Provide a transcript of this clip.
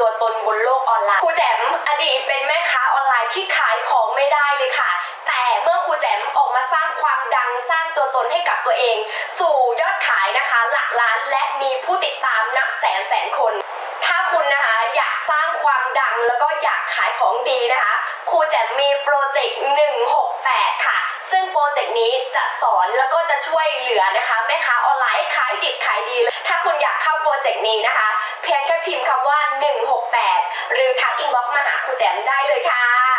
ตัวตนบนโลกออนไลน์ครูแจมอดีตเป็นแม่ค้าออนไลน์ที่ขายของไม่ได้เลยค่ะ แต่เมื่อครูแจมออกมาสร้างความดังสร้างตัวตนให้กับตัวเอง สู่ยอดขายนะคะ หลักล้านและมีผู้ติดตามนับแสนแสนคน ถ้าคุณนะคะอยากสร้างความดังแล้วก็อยากขายของดีนะคะครูแจมมีโปรเจกต์168 ค่ะ ซึ่งโปรเจกต์นี้จะสอนแล้วก็จะช่วยเหลือนะคะ กิจขายดีเลย ถ้าคุณอยากเข้าโปรเจกต์นี้นะคะ เพียงแค่พิมพ์คำว่า 168 หรือทักอินบ็อกซ์มาหาครูแจมได้เลยค่ะ